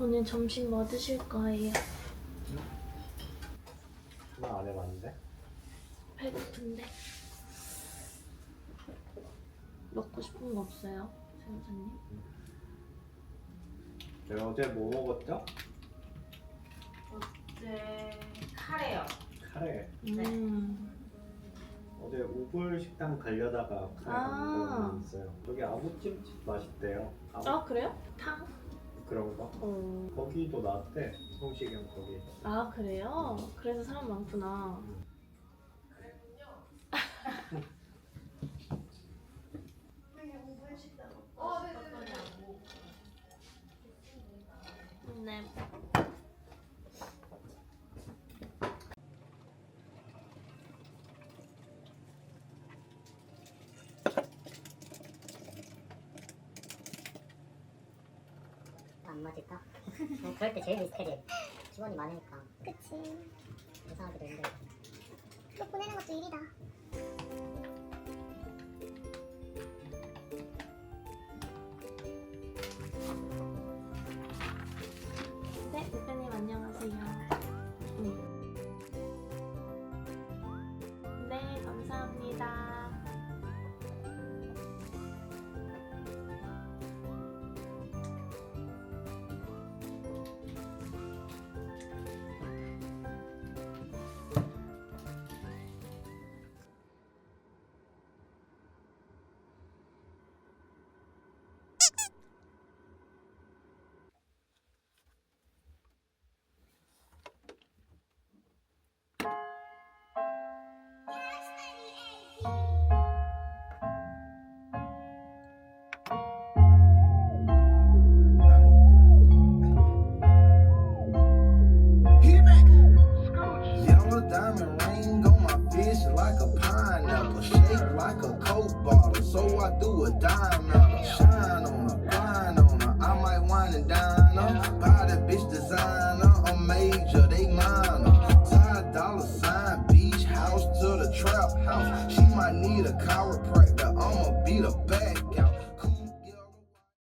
오늘 점심 뭐 드실 거예요? 나안 해봤는데. 배고픈데. 먹고 싶은 거 없어요, 세무사님? 내가 어제 뭐 먹었죠? 네, 카레요. 카레. 음. 어제 우불 식당 가려다가 카레 아. 먹은 거 있어요. 여기 아구찜집 맛있대요. 아구 아 그래요? 탕? 그런 거. 어. 거기도 나왔대. 성시경 거기. 아 그래요? 그래서 사람 많구나. 네. 안 맞을까? 난 그럴 때 제일 미스테리 직원이 많으니까 그치. 이상하게 되는데 또 보내는 것도 일이다. 네, 대표님 안녕하세요. 음. 네, 감사합니다. Diamond ring on my fish like a pineapple, shaped like a coke bottle. So I do a dime her, shine on her, grind on her. I might wine and dine her, buy that bitch designer, a major, they minor. Tie dollar sign, beach house to the trap house. She might need a chiropractor, I'ma beat her back